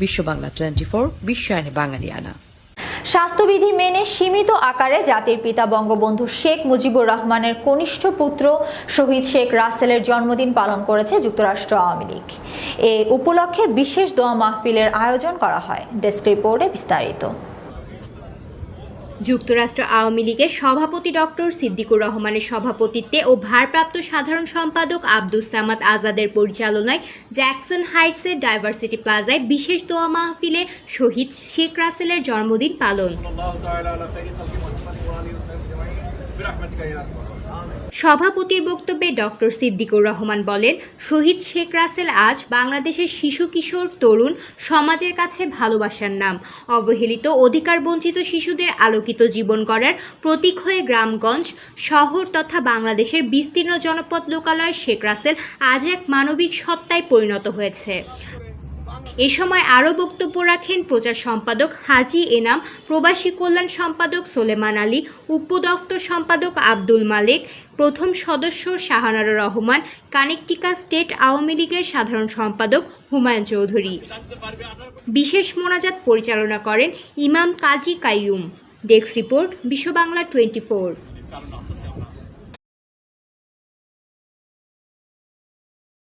বিশ্ব Bangla twenty four বিশ্বায়নে বাঙালিয়ানা। স্বাস্থ্যবিধি মেনে সীমিত আকারে জাতির পিতা বঙ্গবন্ধু শেখ মুজিবুর রহমানের কনিষ্ঠ পুত্র শহীদ শেখ রাসেলের জন্মদিন পালন করেছে যুক্তরাষ্ট্র আওয়ামী লীগ। এ উপলক্ষে বিশেষ দোয়া মাহফিলের আয়োজন করা হয়। ডেস্ক রিপোর্টে বিস্তারিত। যুক্তরাষ্ট্র আওয়ামী লীগের সভাপতি ডক্টর সিদ্দিকুর রহমানের সভাপতিত্বে ও ভারপ্রাপ্ত সাধারণ সম্পাদক আব্দুস সামাদ আজাদের পরিচালনায় জ্যাকসন হাইটসের ডাইভার্সিটি প্লাজায় বিশেষ দোয়া মাহফিলে শহীদ শেখ রাসেলের জন্মদিন পালন। সভাপতির বক্তব্যে ডক্টর সিদ্দিকুর রহমান বলেন, শহীদ শেখ রাসেল আজ বাংলাদেশের শিশু কিশোর, তরুণ সমাজের কাছে ভালোবাসার নাম। অবহেলিত, অধিকার বঞ্চিত শিশুদের আলোকিত জীবন করার প্রতীক হয়ে গ্রামগঞ্জ শহর তথা বাংলাদেশের বিস্তীর্ণ জনপদ লোকালয় শেখ রাসেল আজ এক মানবিক সত্তায় পরিণত হয়েছে। এ সময় আরও বক্তব্য রাখেন প্রচার সম্পাদক হাজি এনাম, প্রবাসী কল্যাণ সম্পাদক সোলেমান আলী, উপদপ্তর সম্পাদক আব্দুল মালেক, প্রথম সদস্য শাহানার রহমান, কানেকটিকা স্টেট আওয়ামী লীগের সাধারণ সম্পাদক হুমায়ুন চৌধুরী। বিশেষ মোনাজাত পরিচালনা করেন ইমাম কাজী কাইয়ুম। ডেস্ক রিপোর্ট বিশ্ব বাংলা টোয়েন্টি ফোর।